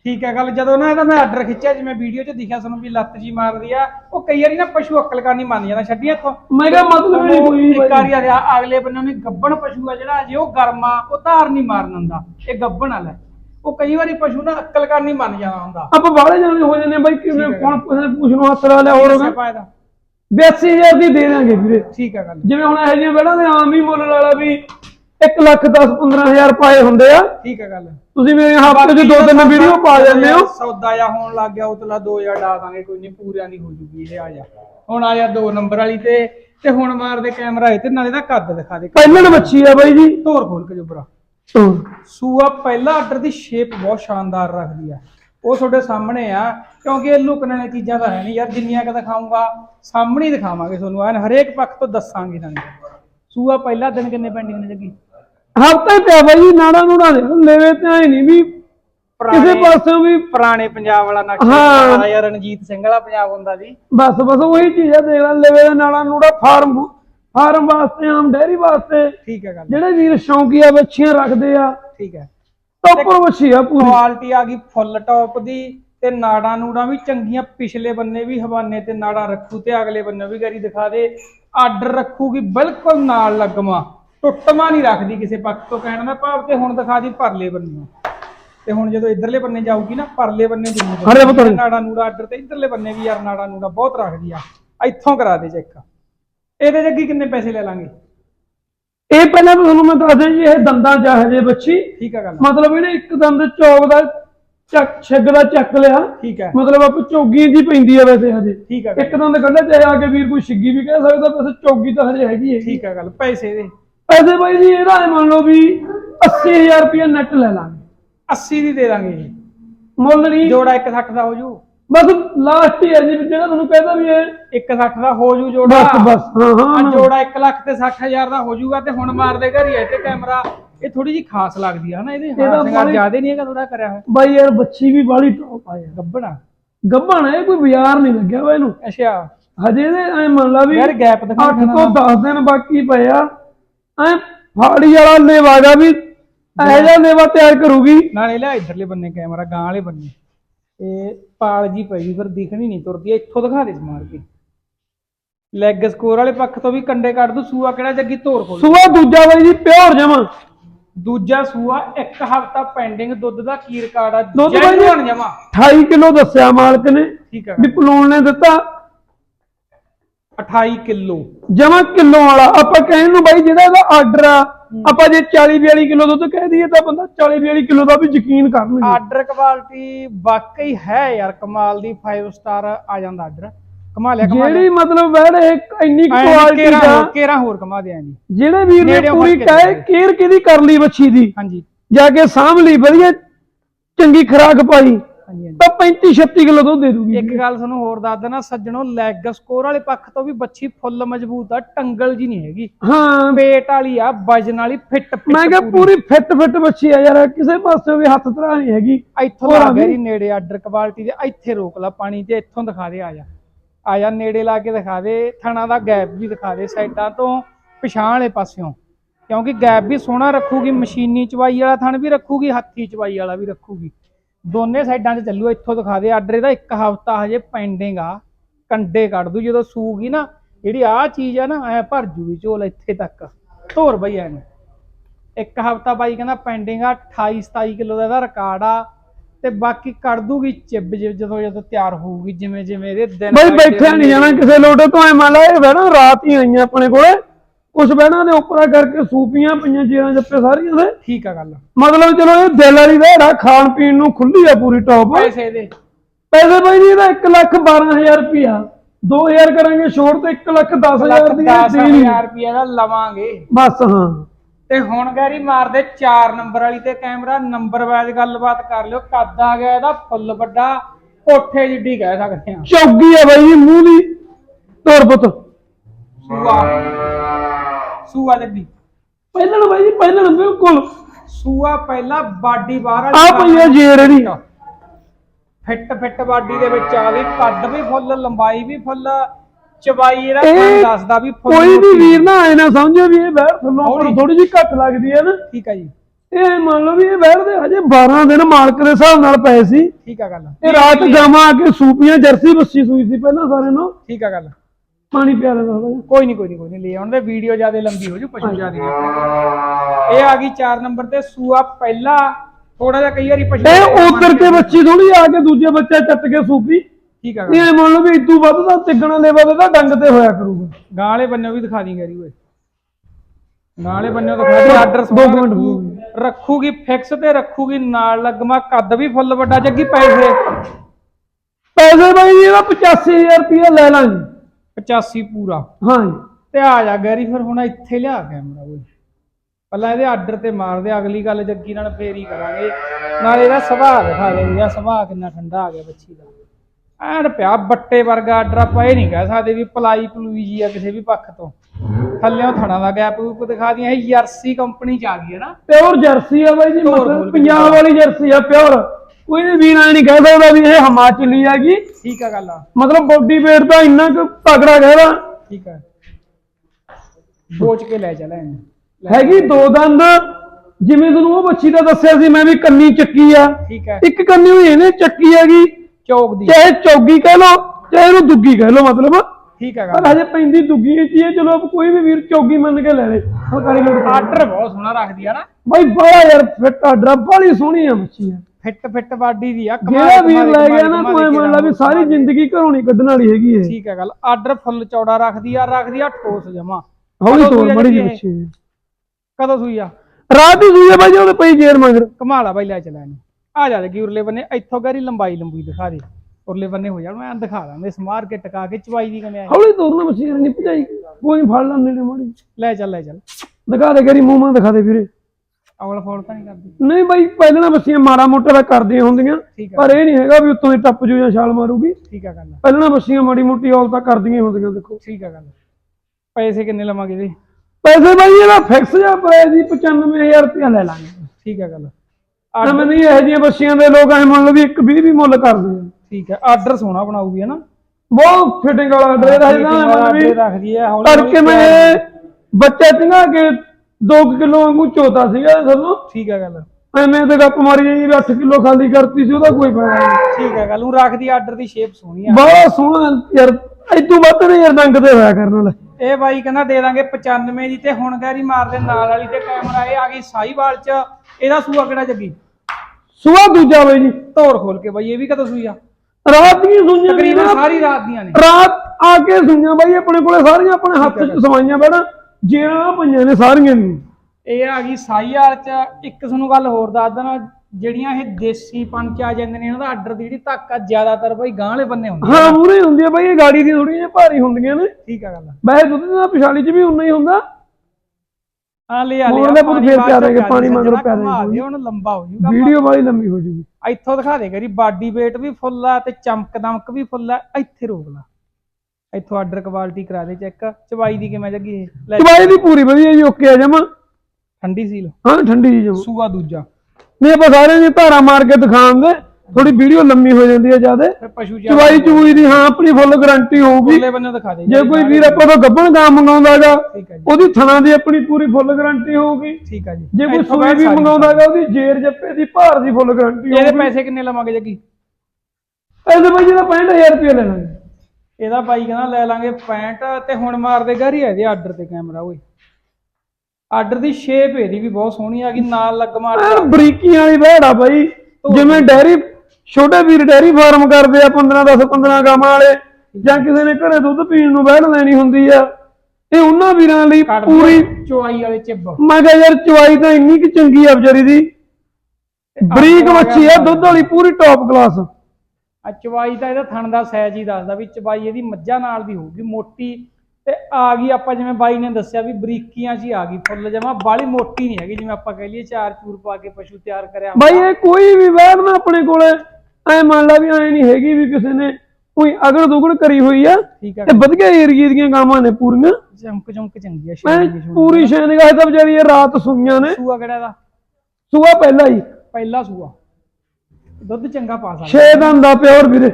ਠੀਕ ਹੈ ਗੱਲ ਜਦੋਂ ਨਾ ਇਹਦਾ ਮੈਂ ਆਰਡਰ ਖਿੱਚਿਆ ਜਿਵੇਂ ਵੀਡੀਓ 'ਚ ਦਿਖਿਆ ਤੁਹਾਨੂੰ ਵੀ ਲੱਤ ਜੀ ਮਾਰਦੀ ਆ ਉਹ ਕਈ ਵਾਰੀ ਨਾ ਪਸ਼ੂ ਅਕਲ ਕਰਨੀ ਮੰਨ ਜਾਂਦਾ ਛੱਡੀ ਇੱਥੋਂ। ਮੈਂ ਕਿਹਾ ਮਤਲਬ ਨਹੀਂ ਕੋਈ ਇੱਕ ਵਾਰੀ ਆ ਰਿਹਾ ਅਗਲੇ ਬੰਨੇ ਉਹਨੇ ਗੱਬਣ ਪਸ਼ੂ ਆ ਜਿਹੜਾ ਜੇ ਉਹ ਗਰਮਾ ਉਹ ਧਾਰ ਨਹੀਂ ਮਾਰਨ ਦਿੰਦਾ ਇਹ ਗੱਬਣ ਵਾਲਾ। ਹੈ। ਉਹ ਕਈ ਵਾਰੀ ਪਸ਼ੂ ਨਾ ਅਕਲ ਕਰਨੀ ਮੰਨ ਜਾਣਾ ਹੁੰਦਾ। ਆਪਾਂ ਬਾਹਲੇ ਜਾਣੇ ਹੋ ਜਾਂਦੇ ਬਾਈ ਕਿਵੇਂ ਠੀਕ ਹੈ। ਕੌਣ ਪੁੱਛਣੇ ਪੁੱਛ ਨੂੰ ਹੱਥ ਲਾ ਲਿਆ ਹੋਰ ਹੋ ਗਿਆ ਇਹਦਾ 82000 ਦੀ ਦੇ ਦਾਂਗੇ ਵੀਰੇ। ਠੀਕ ਹੈ ਗੱਲ। ਜਿਵੇਂ ਹੁਣ ਇਹੋ ਜਿਹੀਆਂ ਵੈਣਾ ਦੇ ਆਮ ਹੀ ਮੁੱਲ ਵਾਲਾ ਵੀ 1 ਲੱਖ 10 15000 ਪਾਏ ਹੁੰਦੇ ਆ। ਠੀਕ ਹੈ ਗੱਲ। ਤੁਸੀਂ ਮੇਰੇ ਹਫ਼ਤੇ 'ਚ ਦੋ ਤਿੰਨ ਵੀਡੀਓ ਪਾ ਜਾਂਦੇ ਹੋ। ਸੌਦਾ ਜਾਂ ਹੋਣ ਲੱਗ ਗਿਆ ਉਤਲਾ 2000 ਡਾ ਦਾਂਗੇ ਕੋਈ ਨਹੀਂ ਪੂਰਿਆਂ ਦੀ ਹੋ ਜੂਗੀ ਇਹ ਆ ਜਾ। ਹੁਣ ਆ ਜਾ ਦੋ ਨੰਬਰ ਵਾਲੀ ਤੇ ਤੇ ਹੁਣ ਮਾਰਦੇ ਕੈਮਰਾ ਇਹ ਤੇ ਨਾਲੇ ਦਾ ਕੱਦ ਦਿਖਾ ਦੇ। ਪਹਿਲਣ ਬੱਚੀ ਆ ਬਾਈ ਜੀ। ਧੋਰ ਖੋਲ ਕੇ ਜੁਬਰਾ। ਸੂਆ ਪਹਿਲਾ ਆਰਡਰ ਦੀ ਸ਼ੇਪ ਬਹੁਤ ਸ਼ਾਨਦਾਰ ਰੱਖਦੀ ਆ। ਉਹ ਤੁਹਾਡੇ ਸਾਹਮਣੇ ਆ ਕਿਉਂਕਿ ਇਹ ਲੁਕਣ ਵਾਲੀਆਂ ਚੀਜ਼ਾਂ ਤਾਂ ਹੈ ਨਹੀਂ ਯਾਰ ਜਿੰਨੀਆਂ ਕਿ ਦਿਖਾਉਂਗਾ ਸਾਹਮਣੇ ਹੀ ਦਿਖਾਵਾਂਗੇ ਤੁਹਾਨੂੰ ਐਨ ਹਰੇਕ ਪੱਖ ਤੋਂ ਦੱਸਾਂਗੇ ਤੁਹਾਨੂੰ ਸੂਆ ਪਹਿਲਾ ਦਿਨ ਕਿੰਨੇ ਪੈਂਡਿੰਗ ਨੇ ਜੱਗੀ? ਹਫ਼ਤਾ ਹੀ ਪਿਆ ਬਾਈ ਜੀ ਨਾੜਾ ਨੂੜਾ ਦੇ ਲੈਵੇ ਤੇ ਆਏ ਨਹੀਂ ਵੀ ਕਿਸੇ ਪਾਸੋਂ ਵੀ। ਪੁਰਾਣੇ ਪੰਜਾਬ ਵਾਲਾ ਹਾਂ। ਨਕਸ਼ਾ ਯਾਰ ਰਣਜੀਤ ਸਿੰਘ ਵਾਲਾ ਪੰਜਾਬ ਹੁੰਦਾ ਸੀ ਬਸ ਬਸ ਉਹੀ ਚੀਜ਼ ਆ ਦੇਖ ਲੈ ਲੈਵੇ ਦੇ ਨਾੜਾ ਨੂੜਾ ਫਾਰਮ ਫਾਰਮ ਵਾਸਤੇ ਆਮ ਡੈਰੀ ਵਾਸਤੇ। ਠੀਕ ਹੈ ਗੱਲ। ਜਿਹੜੇ ਵੀਰ ਸ਼ੌਂਕੀਆ ਬੱਚੀਆਂ ਰੱਖਦੇ ਆ। ਠੀਕ ਹੈ। ਟੌਪਰ ਬੱਚੀ ਆ ਪੂਰੀ। ਕੁਆਲਿਟੀ ਆ ਗਈ ਫੁੱਲ ਟੌਪ ਦੀ ਤੇ ਨਾੜਾਂ ਨੂੜਾਂ ਵੀ ਚੰਗੀਆਂ। ਪਿਛਲੇ ਬੰਨੇ ਵੀ ਹਵਾਨੇ ਤੇ ਨਾੜਾਂ ਰੱਖੂ ਤੇ ਅਗਲੇ ਬੰਨੇ ਵੀ ਗਰੀ ਦਿਖਾ ਦੇ। ਆਰਡਰ ਰੱਖੂਗੀ ਬਿਲਕੁਲ ਨਾਲ ਲੱਗਵਾ ਟੁੱਟਵਾ ਨਹੀਂ ਰੱਖਦੀ ਕਿਸੇ ਪੱਖ ਤੋਂ ਕਹਿਣ ਦਾ ਭਾਵ ਤੇ ਹੁਣ ਦਿਖਾ ਦੀ ਪਰਲੇ ਬੰਨੇ ਤੇ ਹੁਣ ਜਦੋਂ ਇਧਰਲੇ ਬੰਨੇ ਜਾਊਗੀ ਨਾ ਪਰਲੇ ਬੰਨੇ ਦੀ। ਨਾੜਾ ਨੂੜਾ ਆਰਡਰ ਤੇ ਇਧਰਲੇ ਬੰਨੇ ਵੀ ਯਾਰ ਨਾੜਾ ਨੂੜਾ ਬਹੁਤ ਰੱਖਦੀ ਆ। ਇੱਥੋਂ ਕਰਾ ਦੇ ਚੈੱਕ। ਇਹਦੇ ਜੱਗੀ ਕਿੰਨੇ ਪੈਸੇ ਲੈ ਲਾਂਗੇ? ਇਹ ਪਹਿਲਾਂ ਤਾਂ ਤੁਹਾਨੂੰ ਮੈਂ ਦੱਸਦਾ ਜੀ ਇਹ ਦੰਦਾਂ ਆ ਹਜੇ ਬੱਚੀ। ਠੀਕ ਆ ਗੱਲ। ਮਤਲਬ ਇਹਨੇ ਇੱਕ ਦੰਦ ਚੌਕ ਦਾ ਚੱਕ ਛਿੱਗ ਦਾ ਚੱਕ ਲਿਆ। ਠੀਕ ਹੈ ਮਤਲਬ ਆਪ ਚੌਗੀ ਜੀ ਪੈਂਦੀ ਆ ਵੈਸੇ ਹਜੇ। ਠੀਕ ਆ ਇੱਕ ਦੰਦ ਕੱਢਿਆ ਚਾਹੇ ਆ ਕੇ ਵੀਰ ਕੋਈ ਛਿੱਗੀ ਵੀ ਕਹਿ ਸਕਦਾ ਵੈਸੇ ਚੌਗੀ ਤਾਂ ਹਜੇ ਹੈਗੀ ਹੈ ਠੀਕ ਆ ਗੱਲ ਪੈਸੇ ਦੇ। ਪੈਸੇ ਬਾਈ ਜੀ ਇਹਦਾ ਇਹ ਮੰਨ ਲਓ ਵੀ 80000 ਰੁਪਏ ਨੈਟ ਲੈ ਲਾਂਗੇ। 80 ਦੀ ਦੇ ਦਾਂਗੇ ਜੀ। ਮੁੱਲ ਨਹੀਂ। ਜੋੜਾ 160 ਦਾ ਹੋ ਜੂ। ਬਸ ਲਾਸਟ ਹੀ ਹੈ ਜੀ ਜਿਹੜਾ ਤੁਹਾਨੂੰ ਕਹਿੰਦਾ ਵੀ ਇਹ 160 ਦਾ ਹੋ ਜੂ ਜੋੜਾ। ਬਸ ਬਸ ਹਾਂ ਆ ਜੋੜਾ 1 ਲੱਖ ਤੇ 60000 ਦਾ ਹੋ ਜੂਗਾ ਤੇ ਹੁਣ ਮਾਰਦੇ ਘਰੀ ਐ ਤੇ ਕੈਮਰਾ ਇਹ ਥੋੜੀ ਜੀ ਖਾਸ ਲੱਗਦੀ ਆ ਨਾ ਇਹਦੇ। ਇਹਦਾ ਸਿੰਗਾਰ ਜ਼ਿਆਦਾ ਨਹੀਂ ਹੈਗਾ ਥੋੜਾ ਕਰਿਆ ਹੋਇਆ। ਬਾਈ ਯਾਰ ਬੱਚੀ ਵੀ ਬਾਹਲੀ ਟੌਪ ਆ ਯਾਰ। ਗੱਬਣਾ ਗੱਭਣ ਹੈ ਕੋਈ ਬਾਜ਼ਾਰ ਨਹੀਂ ਲੱਗਿਆ ਵਾ ਇਹਨੂੰ। ਅੱਛਾ। ਹਜੇ ਇਹਦੇ ਐ ਮੰਨ ਲਾ ਵੀ ਯਾਰ ਗੈਪ ਦਿਖਾ 8 ਤੋਂ 10 ਦਿਨ ਬਾਕੀ ਪਏ ਆ। ਐ ਫਾੜੀ ਵਾਲਾ ਲੇਵਾਗਾ ਵੀ ਇਹੋ ਜਿਹਾ ਲੇਵਾ ਤਿਆਰ ਕਰੂਗੀ। ਨਾਲੇ ਲਿਆ ਇਧਰਲੇ ਬੰਨੇ ਕੈਮਰਾ ਗਾਂ ਵਾਲੇ ਬੰਨੇ। ਇਹ ਪਾਲ ਜੀ ਪਈ ਪਰ ਦਿਖਣੀ ਨਹੀਂ ਤੁਰਦੀ। ਇੱਥੋਂ ਦਿਖਾ ਦੇ ਸਮਾਰ ਕੇ। ਲੈਗ ਸਕੋਰ ਵਾਲੇ ਪੱਖ ਤੋਂ ਵੀ ਕੰਡੇ ਕੱਢ ਦੂ। ਸੂਆ ਕਿਹੜਾ ਜੱਗੀ ਧੋਰ ਖੋਲ ਸੂਆ ਦੂਜਾ ਬਾਈ ਜੀ ਪਿਓਰ ਜਮਾ। ਦੂਜਾ ਸੂਆ ਇੱਕ ਹਫਤਾ ਪੈਂਡਿੰਗ ਦੁੱਧ ਦਾ ਕੀ ਰਿਕਾਰਡ ਆ? ਦੁੱਧ ਜੈਨੂਅਨ ਜਮਾ। 28 ਕਿਲੋ ਦੱਸਿਆ ਮਾਲਕ ਨੇ ਠੀਕ ਆ। ਵੀ ਪਲੂਣ ਨੇ ਦਿੱਤਾ। 28 ਕਿਲੋ। ਜਮਾ ਕਿਲੋ ਵਾਲਾ। ਆਪਾਂ ਕਹਿਣ ਨੂੰ ਬਾਈ ਜਿਹੜਾ ਇਹਦਾ ਆਰਡਰ ਆ ਆਪਾਂ ਜੇ 40 42 ਕਿਲੋ ਦੁੱਧ ਕਹਿ ਦਈਏ ਤਾਂ ਬੰਦਾ 40 42 ਕਿਲੋ ਦਾ ਵੀ ਯਕੀਨ ਕਰਨਗੇ ਆਰਡਰ ਕੁਆਲਿਟੀ ਵਾਕਈ ਹੈ ਯਾਰ ਕਮਾਲ ਦੀ 5 ਸਟਾਰ ਆ ਜਾਂਦਾ ਆਰਡਰ ਕਮਾ ਲਿਆ ਕਮਾ ਜਿਹੜੀ ਮਤਲਬ ਵੈੜ ਇੱਕ ਇੰਨੀ ਕੁਆਲਿਟੀ ਦਾ ਕੇਰਾ ਹੋਰ ਕਮਾ ਦਿਆਂ ਜੀ। ਜਿਹੜੇ ਵੀਰ ਨੇ ਪੂਰੀ ਕਹੇ। ਕੇਅਰ ਕਿਹਦੀ ਕਰ ਲਈ ਬੱਚੀ ਦੀ? ਹਾਂਜੀ। ਜਾ ਕੇ ਸਾਂਭ ਲਈ ਵਧੀਆ ਚੰਗੀ ਖਰਾਕ ਪਾਈ। ਹਾਂਜੀ ਹਾਂਜੀ। ਤਾਂ 35 36 ਕਿਲੋ ਦੁੱਧ ਦੇ ਦੂਗੀ ਇੱਕ ਗੱਲ ਤੁਹਾਨੂੰ ਹੋਰ ਦੱਸ ਦੇਣਾ ਸੱਜਣੋ ਲੈਗ ਸਕੋਰ ਵਾਲੇ ਪੱਖ ਤੋਂ ਵੀ ਬੱਚੀ ਫੁੱਲ ਮਜ਼ਬੂਤ ਆ ਟੰਗਲ ਜੀ ਨਹੀਂ ਹੈਗੀ। ਹਾਂ। ਪੇਟ ਵਾਲੀ ਆ ਵਜਨ ਵਾਲੀ ਫਿੱਟ ਮੈਂ ਕਿਹਾ ਪੂਰੀ। ਫਿੱਟ ਫਿੱਟ ਬੱਚੀ ਆ ਯਾਰ ਕਿਸੇ ਪਾਸੇ ਵੀ ਹੱਥ ਤਰਾ ਨਹੀਂ ਹੈਗੀ। ਇੱਥੋਂ ਲਾ ਆ ਗਿਆ? ਜੀ ਨੇੜੇ ਆਰਡਰ ਕੁਆਲਿਟੀ ਦੇ ਇੱਥੇ ਰੋਕ ਲਾ ਪਾਣੀ ਤੇ ਇੱਥੋਂ ਦਿਖਾ ਦੇ ਆ ਜਾ। ਆ ਜਾ ਨੇੜੇ ਲਾ ਕੇ ਦਿਖਾ ਦੇ ਥਣਾ ਦਾ ਗੈਪ ਵੀ ਦਿਖਾ ਦੇ ਸਾਈਡਾਂ ਤੋਂ ਪਿਛਾਂ ਵਾਲੇ ਪਾਸਿਓਂ। ਕਿਉਂਕਿ ਗੈਪ ਵੀ ਸੋਹਣਾ ਰੱਖੂਗੀ ਮਸ਼ੀਨੀ ਚਵਾਈ ਵਾਲਾ ਥਣ ਵੀ ਰੱਖੂਗੀ ਹੱਥੀ ਚਵਾਈ ਵਾਲਾ ਵੀ ਰੱਖੂਗੀ। ਦੋਨੇ ਸਾਈਡਾਂ 'ਚ ਚੱਲੂ ਇੱਥੋਂ ਦਿਖਾ ਦੇ ਆਰਡਰ ਇਹਦਾ ਇੱਕ ਹਫ਼ਤਾ ਹਜੇ ਪੈਂਡਿੰਗ ਆ ਕੰਡੇ ਕੱਢ ਦੂ ਜਦੋਂ ਸੂਗੀ ਨਾ ਜਿਹੜੀ ਆ ਚੀਜ਼ ਆ ਨਾ ਐ ਭਰ ਜੂਗੀ ਝੋਲ ਇੱਥੇ ਤੱਕ। ਧੋਰ ਬਈ ਇਹਨੂੰ ਇੱਕ ਹਫ਼ਤਾ ਬਾਈ ਕਹਿੰਦਾ ਪੈਂਡਿੰਗ ਆ 28 27 ਕਿਲੋ ਦਾ ਇਹਦਾ ਰਿਕਾਰਡ ਆ ਤੇ ਬਾਕੀ ਕੱਢ ਦੂਗੀ ਚਿੱਬ ਜਿ- ਜਦੋਂ ਜਦੋਂ ਤਿਆਰ ਹੋਊਗੀ ਜਿਵੇਂ ਜਿਵੇਂ ਇਹਦੇ ਦਿਨ ਬਈ ਬੈਠਿਆ ਨਹੀਂ ਜਾਣਾ ਕਿਸੇ ਲੋਟੇ ਤੋਂ ਐ ਮੰਨ ਲਾ ਇਹ ਬਹਿਣਾ ਰਾਤ ਹੀ ਆਈਆਂ ਆਪਣੇ ਕੋਲੇ। ਕੁਛ ਬਹਿਣਾ ਦੇ ਉੱਪਰਾਂ ਕਰਕੇ ਸੂਪੀਆਂ ਪਈਆਂ ਜੀਰਾਂ ਜੱਪੇ ਸਾਰੀਆਂ ਦੇ ਠੀਕ ਆ ਗੱਲ। ਮਤਲਬ ਚਲੋ ਇਹ ਦਿਲ ਵਾਲੀ ਵਹਿੜਾ ਖਾਣ ਪੀਣ ਨੂੰ ਖੁੱਲੀ ਆ ਪੂਰੀ ਟੌਪ ਪੈਸੇ ਦੇ। ਪੈਸੇ ਬਾਈ ਜੀ ਇਹਦਾ 1 ਲੱਖ 12000 ਰੁਪਿਆ 2000 ਕਰਾਂਗੇ ਛੋੜ ਤੇ 1 ਲੱਖ 10000 ਦੀ ਇਹ ਦੇਣੀ। 10000 ਰੁਪਏ ਦਾ ਲਵਾਂਗੇ। ਬਸ ਹਾਂ। ਤੇ ਹੁਣ ਗੈਰੀ ਮਾਰਦੇ 4 ਨੰਬਰ ਵਾਲੀ ਤੇ ਕੈਮਰਾ ਨੰਬਰ ਵਾਈਜ਼ ਗੱਲਬਾਤ ਕਰ ਲਿਓ। ਕੱਦ ਆ ਗਿਆ ਇਹਦਾ ਫੁੱਲ ਵੱਡਾ। ਕੋਠੇ ਜਿੱਡੀ ਕਹਿ ਸਕਦੇ ਆ ਚੌਗੀ ਆ ਬਾਈ ਜੀ ਮੂੰਹ ਦੀ। ਤੋਰ ਪੁੱਤ। ਸੂਆ। ਸੂਆ ਲੱਗੀ। ਪਹਿਲਣ ਬਾਈ ਜੀ ਪਹਿਲਣ ਬਿਲਕੁਲ। ਸੂਆ ਪਹਿਲਾ ਬਾਡੀ ਬਾਹਰ ਆ ਪਈ ਆ ਜੇਰ ਇਹਦੀ ਫਿੱਟ ਫਿੱਟ ਬਾਡੀ ਦੇ ਵਿੱਚ ਆ ਗਈ ਕੱਦ ਵੀ ਫੁੱਲ ਲੰਬਾਈ ਵੀ ਫੁੱਲ ਚਬਾਈ ਇਹਦਾ ਇਹ ਤੁਹਾਨੂੰ ਦੱਸਦਾ ਵੀ ਫੁੱਲ ਕੋਈ ਵੀ। ਵੀਰ ਨਾ ਐ ਨਾ ਸਮਝੇ ਵੀ ਇਹ ਬੈਠ ਥੱਲੋਂ ਹੌਲੀ। ਥੋੜੀ ਜਿਹੀ ਘੱਟ ਲੱਗਦੀ ਹੈ ਨਾ। ਠੀਕ ਆ ਜੀ। ਇਹ ਮੰਨ ਲਓ ਵੀ ਇਹ ਬੈਠਦੇ ਹਜੇ 12 ਦਿਨ ਮਾਲਕ ਦੇ ਹਿਸਾਬ ਨਾਲ ਪਏ ਸੀ। ਠੀਕ ਆ ਗੱਲ। ਇਹ ਰਾਤ ਗਾਵਾਂ ਆ ਕੇ ਸੂਪੀਆਂ ਜਰਸੀ ਬੱਸੀ ਸੂਈ ਸੀ ਪਹਿਲਾਂ ਸਾਰੇ ਨੂੰ ਠੀਕ ਆ ਗੱਲ। ਪਾਣੀ ਪਿਆ ਥੋੜਾ ਜਿਹਾ ਕੋਈ ਨਹੀਂ ਕੋਈ ਨਹੀਂ ਕੋਈ ਨਹੀਂ ਲੈ ਆਉਣ ਦੇ। ਵੀਡੀਓ ਜ਼ਿਆਦਾ ਲੰਬੀ ਹੋ ਜੂ ਪਸ਼ੂ ਜ਼ਿਆਦਾ ਇਹ ਆ ਗਈ 4 ਨੰਬਰ ਤੇ ਸੂਆ ਪਹਿਲਾ। ਥੋੜਾ ਜਿਹਾ ਕਈ ਵਾਰੀ ਪਸ਼ੂ ਉਧਰ ਕੇ ਬੱਚੀ ਥੋੜੀ ਆ ਕੇ ਦੂਜੇ ਬੱਚੇ ਚੱਟ ਕੇ ਸੂਪੀ। ਠੀਕ ਆ। ਇਹ ਮੰਨ ਲਓ ਵੀ ਇਦੋਂ ਵੱਧ ਦਾ ਤਿੱਗਣਾ ਲੈਵਾ ਦਾ ਡੰਗ ਤੇ ਹੋਇਆ ਕਰੂਗਾ। ਗਾਂ ਵਾਲੇ ਬੰਨਿਓ ਵੀ ਦਿਖਾ ਦੀ ਗੈਰੀ ਓਏ। ਗਾਂ ਵਾਲੇ ਬੰਨਿਓ ਦਿਖਾ ਦੀ ਆਰਡਰ ਦੋ ਹੋਊਗੀ। ਰੱਖੂਗੀ ਫਿਕਸ ਤੇ ਰੱਖੂਗੀ ਨਾਲ ਲੱਗਮਾ ਕੱਦ ਵੀ ਫੁੱਲ ਵੱਡਾ ਜੱਗੀ ਪੈਸੇ। ਪੈਸੇ ਬਾਈ ਜੀ ਇਹਦਾ 85000 ਰੁਪਏ ਲੈ ਲਾਂਗੇ 85 ਪੂਰਾ। ਹਾਂ ਜੀ ਤੇ ਆ ਜਾ ਗੈਰੀ ਫਿਰ ਹੁਣ ਇੱਥੇ ਲਿਆ ਕੈਮਰਾ ਓਏ। ਪਹਿਲਾਂ ਇਹਦੇ ਆਰਡਰ ਤੇ ਮਾਰਦੇ ਅਗਲੀ ਗੱਲ ਜੱਗੀ ਨਾਲ ਫੇਰ ਹੀ ਕਰਾਂਗੇ। ਨਾਲ ਇਹਦਾ ਸੁਭਾਅ ਦਿਖਾ ਦੇ ਇਹਦਾ ਸੁਭਾਅ ਕਿੰਨਾ ਠੰਡਾ ਆ ਗਿਆ ਬੱਚੀ ਦਾ। ਐਨ ਪਿਆ ਬੱਟੇ ਵਰਗਾ ਆਰਡਰ ਆਪਾਂ ਇਹ ਨਹੀਂ ਕਹਿ ਸਕਦੇ ਵੀ ਪਲਾਈ ਪਲੂਈ ਜੀ ਆ ਕਿਸੇ ਵੀ ਪੱਖ ਤੋਂ। ਥੱਲੇੋਂ ਥਣਾ ਦਾ ਗੈਪ ਗੂਪ ਦਿਖਾ ਦੀਆਂ ਇਹ ਯਰਸੀ ਕੰਪਨੀ ਚ ਆ ਗਈ ਹੈ ਨਾ। ਪਿਓਰ ਜਰਸੀ ਆ ਬਾਈ ਜੀ ਮਤਲਬ ਪੰਜਾਬ ਵਾਲੀ ਜਰਸੀ ਆ ਪਿਓਰ। ਕੋਈ ਵੀ ਵੀਰ ਐ ਨਹੀਂ ਕਹਿ ਸਕਦਾ ਵੀ ਇਹ ਹਿਮਾਚਲੀ ਹੈਗੀ। ਠੀਕ ਆ ਗੱਲ ਆ। ਮਤਲਬ ਬੋਡੀ weight ਦਾ ਇੰਨਾ ਕੁ ਤਗੜਾ ਕਹਿਦਾ ਠੀਕ ਆ। ਬੋਚ ਕੇ ਲੈ ਚੱਲ ਇਹਨੂੰ ਹੈਗੀ ਦੋ ਦੰਦ। ਜਿਵੇਂ ਤੁਹਾਨੂੰ ਉਹ ਬੱਚੀ ਦਾ ਦੱਸਿਆ ਸੀ ਮੈਂ ਵੀ ਕੰਨੀ ਚੱਕੀ ਆ। ਠੀਕ ਹੈ ਇੱਕ ਕੰਨੀ ਹੋਈ ਇਹਨੇ ਚੱਕੀ ਹੈਗੀ। ਚੌਕ ਦੀ। ਚਾਹੇ ਚੌਗੀ ਕਹਿ ਲੋ ਚਾਹੇ ਇਹਨੂੰ ਦੁੱਗੀ ਕਹਿ ਲੋ ਮਤਲਬ। ਠੀਕ ਆ ਪਰ ਹਜੇ ਪੈਂਦੀ ਦੁੱਗੀ ਚ ਹੀ ਚਲੋ ਕੋਈ ਵੀ ਵੀਰ ਚੌਗੀ ਮੰਨ ਕੇ ਲੈ ਲੇ। ਹਲਕਾਰੀ ਲੋਟ ਆਰਡਰ ਬਹੁਤ ਸੋਹਣਾ ਰੱਖਦੀ ਆ ਨਾ। ਬਾਈ ਬੜਾ ਯਾਰ ਫਿੱਟ ਆਡਰਾ ਬੜੀ ਸੋਹਣੀ ਆ ਬੱਚੀ ਆ। ਫਿੱਟ ਫਿੱਟ ਬਾਡੀ ਦੀ ਆ ਜਿਹੜਾ ਵੀਰ ਲੈ ਗਿਆ ਨਾ ਤੂੰ ਐ ਮੰਨ ਲਾ ਵੀ ਸਾਰੀ ਜ਼ਿੰਦਗੀ ਘਰੋਂ ਨਹੀਂ ਕੱਢਣ ਵਾਲੀ ਹੈਗੀ ਇਹ। ਠੀਕ ਹੈ ਗੱਲ ਆਰਡਰ ਫੁੱਲ ਚੌੜਾ ਰੱਖਦੀ ਆ ਰੱਖਦੀ ਆ ਠੋਸ ਜਮਾ। ਹੌਲੀ ਆ ਬੜੀ ਜੀ ਹੈ ਕਦੋਂ ਸੂਈ ਆ? ਰਾਤ ਹੀ ਸੂਈ ਆ ਬਾਈ ਜੀ ਉਹਦੇ ਪਈ ਜੇਰ ਮਗਰ। ਕਮਾਲਾ ਬਾਈ ਲੈ ਚਲਾ ਇਹਨੂੰ। ਆ ਜਾ ਲੱਗੀ ਉਰਲੇ ਬੰਨੇ ਇੱਥੋਂ ਗਰੀ ਲੰਬਾਈ ਲੰਬੂਈ ਦਿਖਾ ਦੇ। ਉਰਲੇ ਬੰਨੇ ਹੋ ਜਾਣ ਮੈਂ ਦਿਖਾ ਦਾਂ ਸਮਾਰ ਕੇ ਟਕਾ ਕੇ ਚਵਾਈ ਦੀ ਕਿਵੇਂ ਆਈ। ਹੌਲੀ ਤੋਰਨਾ ਮਸ਼ੀਨ ਨਹੀਂ ਭਜਾਈ। ਕੋਈ ਫੜ ਲੈਂਦੇ ਨੇ ਮਾੜੀ ਲੈ ਚੱਲ ਲੈ ਚੱਲ। ਦਿਖਾ ਦੇ ਗਰੀ ਮੂੰਹ ਮਾਂ ਦਿਖਾ ਦੇ ਵੀਰੇ। ਔਲ ਫੋਲ ਤਾਂ ਨਹੀਂ ਕਰਦੀ। ਨਹੀਂ ਬਾਈ ਪਹਿਲਾਂ ਬੱਸੀਆਂ ਮਾੜਾ ਮੋਟਾ ਤਾਂ ਕਰਦੀਆਂ ਹੁੰਦੀਆਂ ਠੀਕ ਆ। ਪਰ ਇਹ ਨਹੀਂ ਹੈਗਾ ਵੀ ਉੱਤੋਂ ਦੀ ਟੱਪ ਜੂ ਜਾਂ ਛਾਲ ਮਾਰੂਗੀ। ਠੀਕ ਆ ਗੱਲ ਪਹਿਲਾਂ ਬੱਸੀਆਂ ਮਾੜੀ ਮੋਟੀ ਔਲ ਤਾਂ ਕਰਦੀਆਂ ਹੀ ਹੁੰਦੀਆਂ ਦੇਖੋ। ਠੀਕ ਆ ਗੱਲ ਪੈਸੇ ਕਿੰਨੇ ਲਵਾਂਗੇ ਇਹਦੇ ਪੈਸੇ ਬਾਈ ਇਹਦਾ ਫਿਕਸ ਜਾਂ ਪ੍ਰਾਈਸ ਜੀ 95000 ਰੁਪਇਆ ਲੈ ਲਾਂਗੇ। ਠੀਕ ਆ ਗੱਲ ਆਹ ਨਹੀਂ ਇਹੋ ਜਿਹੀਆਂ ਬੱਸੀਆਂ ਦੇ ਲੋਕ ਐ ਮੰਨ ਲਓ ਵੀ ਇੱਕ 20 ਵੀ ਮੁੱਲ ਕਰਦੇ ਆ। ਠੀਕ ਹੈ ਆਰਡਰ ਸੋਹਣਾ ਬਣਾਉਗੀ ਹੈ ਨਾ ਬਹੁਤ ਫਿਟਿੰਗ ਵਾਲਾ ਡਰੇਸ ਹੈ ਨਾ ਮੰਨ ਵੀ ਰੱਖਦੀ ਹੈ ਹੌਲੀ ਤੜਕੇ ਮੈਂ ਬੱਚਾ ਚੰਗਾ ਕੇ 2 ਕਿਲੋ ਵਾਂਗੂ ਚੋਤਾ ਸੀਗਾ ਸਾਨੂੰ ਠੀਕ ਹੈ ਗੱਲ। ਐਵੇਂ ਤੇ ਗੱਪ ਮਾਰੀ ਜਾਈ ਵੀ 8 ਕਿਲੋ ਖਾਲੀ ਕਰਤੀ ਸੀ ਉਹਦਾ ਕੋਈ ਫਾਇਦਾ ਨਹੀਂ। ਠੀਕ ਹੈ ਗੱਲ ਉਹ ਰੱਖਦੀ ਆਰਡਰ ਦੀ ਸ਼ੇਪ ਸੋਹਣੀ ਆ। ਬਹੁਤ ਸੋਹਣਾ ਯਾਰ ਇਦੋਂ ਵੱਧ ਨਹੀਂ ਯਾਰ ਦੰਗ ਤੇ ਹੋਇਆ ਕਰਨ ਵਾਲਾ। ਇਹ ਬਾਈ ਕਹਿੰਦਾ ਦੇ ਦਾਂਗੇ 95 ਦੀ ਤੇ ਹੁਣ ਗੈਰੀ ਮਾਰਦੇ ਨਾਲ ਵਾਲੀ ਤੇ ਕੈਮਰਾ ਇਹ ਆ ਗਈ ਸਾਈਵਾਲ ਚ ਇਹਦਾ ਸੂਆ ਕਿਹੜਾ ਜੱਗੀ? ਸੁਆ ਦੂਜਾ ਬਈ ਜੀ। ਧੋਰ ਖੋਲ ਕੇ ਬਾਈ ਇਹ ਵੀ ਕਦੋਂ ਸੂਈ ਆ? ਰਾਤ ਦੀਆਂ ਸੁਈਆਂ ਤਕਰੀਬਨ ਨਾ, ਸਾਰੀ ਰਾਤ ਦੀਆਂ ਨੇ। ਰਾਤ ਆ ਕੇ ਸੁਈਆਂ ਬਾਈ ਆਪਣੇ ਕੋਲੇ ਸਾਰੀਆਂ ਆਪਣੇ ਹੱਥ 'ਚ ਸਵਾਈਆਂ ਬੈਣਾ ਜਿਹੜੀਆਂ ਪਈਆਂ ਨੇ ਸਾਰੀਆਂ ਨੇ ਇਹ ਆ ਗਈ ਸਾਈਵਾਲ ਚ। ਇੱਕ ਤੁਹਾਨੂੰ ਗੱਲ ਹੋਰ ਦੱਸ ਦੇਣਾ ਜਿਹੜੀਆਂ ਇਹ ਦੇਸੀ ਪੰਚ ਆ ਜਾਂਦੇ ਨੇ ਇਹਨਾਂ ਦਾ ਆਰਡਰ ਦੀ ਜਿਹੜੀ ਧੱਕ ਆ ਜ਼ਿਆਦਾਤਰ ਬਾਈ ਗਾਂ ਵਾਲੇ ਬੰਨੇ ਹੁੰਦੇ ਹਾਂ ਮੂਰੇ ਹੁੰਦੀ ਆ ਬਾਈ ਇਹ ਗਾੜੀ ਦੀਆਂ ਥੋੜੀਆਂ ਜਿਹੀਆਂ ਭਾਰੀ ਹੁੰਦੀਆਂ ਨੇ। ਠੀਕ ਆ ਗੱਲ ਵੈਸੇ ਦੁੱਧ ਦਾ ਪਿਛਾਲੀ 'ਚ ਵੀ ਉਨਾ ਹੀ ਹੁੰਦਾ। ਹਾਂ ਲਿਆ ਮੋੜ ਲਿਆ ਦੇ ਪੁੱਤ ਫੇਰ ਪਿਆ ਦੇਗੇ, ਪਾਣੀ ਮਗਰੋਂ ਪਿਆ ਦੇਗੇ। ਹੁਣ ਲੰਬਾ ਹੋ ਜੂਗਾ। ਵੀਡੀਓ ਵਾਲੀ ਲੰਮੀ ਹੋ ਜੂਗੀ। ਇੱਥੋਂ ਦਿਖਾ ਦੇ ਕਰੀ ਬਾਡੀ weight ਵੀ ਫੁੱਲ ਆ ਤੇ ਚਮਕ ਦਮਕ ਵੀ ਫੁੱਲ ਆ ਇੱਥੇ ਰੋਕ ਲਾ। ਇੱਥੋਂ ਆਰਡਰ ਕੁਆਲਿਟੀ ਕਰਾ ਦੇ ਚੈੱਕ ਚਵਾਈ ਦੀ ਕਿਵੇਂ ਜੱਗੀ? ਇਹ ਲੈ ਚਵਾਈ ਦੀ ਪੂਰੀ ਵਧੀਆ ਜੀ ਓਕੇ ਆ ਜਮਾ। ਠੰਡੀ ਸੀਲ ਹਾਂ ਠੰਡੀ ਜੀ ਜਮਾ। ਸੂਆ ਦੂਜਾ। ਨਹੀਂ ਆਪਾਂ ਸਾਰਿਆਂ ਦੀ ਧਾਰਾ ਮਾਰ ਕੇ ਦਿਖਾਉਂਦੇ ਥੋੜੀ ਵੀਡੀਓ ਲੰਮੀ ਹੋ ਜਾਂਦੀ ਹੈ ਜਿਆਦੇ। ਚਵਾਈ ਚੂਈ ਦੀ ਹਾਂ ਆਪਣੀ ਫੁੱਲ ਗਾਰੰਟੀ ਹੋਊਗੀ। ਜੇ ਕੋਈ ਵੀਰ ਆਪਾਂ ਤੋਂ ਗੱਬਣ ਗਾਂ ਮੰਗਾਉਂਦਾਗਾ ਉਹਦੀ ਥਣਾ ਦੀ ਆਪਣੀ ਪੂਰੀ ਫੁੱਲ ਗਾਰੰਟੀ ਹੋਊਗੀ। ਠੀਕ ਆ ਜੀ। ਜੇ ਕੋਈ ਸੂਈ ਵੀ ਮੰਗਾਉਂਦਾਗਾ ਉਹਦੀ ਜੇਰ ਜੱਪੇ ਦੀ ਭਾਰ ਦੀ ਫੁੱਲ ਗਾਰੰਟੀ ਇਹਦੇ ਹੋਊਗੀ। ਪੈਸੇ ਕਿੰਨੇ ਲਵਾਂਗੇ ਜੱਗੀ? ਇਹਦੇ ਬਾਈ ਜਿਹਦਾ 65000 ਰੁਪਏ ਲੈ ਲਾਂਗੇ ਇਹਦਾ ਬਾਈ ਕਹਿੰਦਾ ਲੈ ਲਾਂਗੇ 65 ਤੇ ਹੁਣ ਮਾਰਦੇ ਗਾਰੀ ਇਹਦੇ ਆਰਡਰ ਤੇ ਕੈਮਰਾ ਓਏ। ਆਰਡਰ ਦੀ ਸ਼ੇਪ ਇਹਦੀ ਵੀ ਬਹੁਤ ਸੋਹਣੀ ਆ ਗਈ ਨਾਲ ਲੱਗਮਾ ਐਨ ਬਰੀਕੀਆਂ ਵਾਲੀ ਆ ਬਾਈ। ਜਿਵੇਂ ਡੈਰੀ ਛੋਟੇ ਵੀਰ ਡੈਰੀ ਫਾਰਮ ਕਰਦੇ ਆ 15 10 15 ਗਾਵਾਂ ਵਾਲੇ ਜਾਂ ਕਿਸੇ ਨੇ ਘਰੇ ਦੁੱਧ ਪੀਣ ਨੂੰ ਵਹਿੜ ਲੈਣੀ ਹੁੰਦੀ ਆ। ਇਹ ਉਹਨਾਂ ਵੀਰਾਂ ਲਈ ਪੂਰੀ ਚੁਆਈ ਵਾਲੇ ਚਿੱਬ। ਮੈਂ ਕਿਹਾ ਯਾਰ ਚਵਾਈ ਤਾਂ ਇੰਨੀ ਕਿ ਚੰਗੀ ਆ ਵਿਚਾਰੀ ਦੀ। ਬਰੀਕ ਮੱਛੀ ਆ ਦੁੱਧ ਵਾਲੀ ਪੂਰੀ ਟੌਪ ਕਲਾਸ ਆ ਚਵਾਈ ਤਾਂ ਇਹਦਾ ਥਣ ਦਾ ਸਾਈਜ਼ ਹੀ ਦੱਸਦਾ ਵੀ ਚਵਾਈ ਇਹਦੀ ਮੱਝਾਂ ਨਾਲ ਦੀ ਹੋਊਗੀ ਮੋਟੀ ਤੇ ਆ ਗਈ ਆਪਾਂ ਜਿਵੇਂ ਬਾਈ ਨੇ ਦੱਸਿਆ ਵੀ ਬਰੀਕੀਆਂ 'ਚ ਹੀ ਆ ਗਈ ਫੁੱਲ ਜਮਾ ਬਾਲੀ ਮੋਟੀ ਨਹੀਂ ਹੈਗੀ ਜਿਵੇਂ ਆਪਾਂ ਕਹਿ ਲਈਏ ਚਾਰ ਚੂਰ ਪਾ ਕੇ ਪਸ਼ੂ ਤਿਆਰ ਕਰਿਆ ਬਾਈ ਇਹ ਕੋਈ ਵੀ ਵਹਿੜ ਨਾ ਆਪਣੇ ਕੋਲੇ। ਐ ਮੰਨ ਲਾ ਵੀ ਐ ਨਹੀਂ ਹੈਗੀ ਵੀ ਕਿਸੇ ਨੇ ਕੋਈ ਅਗੜ ਦੁਗੜ ਕਰੀ ਹੋਈ ਆ ਠੀਕ ਆ। ਤੇ ਵਧੀਆ ਏਰੀਏ ਦੀਆਂ ਗਾਵਾਂ ਨੇ ਪੂਰੀਆਂ। ਚਮਕ ਚਮਕ ਚੰਗੀ ਆ ਮੈਂ ਸ਼ੇਰ ਦੀ ਪੂਰੀ ਸ਼ੈਨਗਾ ਤਾਂ ਵਿਚਾਰੀ ਇਹ ਰਾਤ ਸੁਈਆਂ ਨੇ। ਸੂਆ ਕਿਹੜਾ ਦਾ ਸੂਆ ਪਹਿਲਾਂ ਹੀ। ਪਹਿਲਾ ਸੂਆ। ਦੁੱਧ ਚੰਗਾ ਪਾ ਸਕਦਾ ਛੇ ਦੰਦ ਦਾ ਪਿਓਰ ਵੀਰੇ।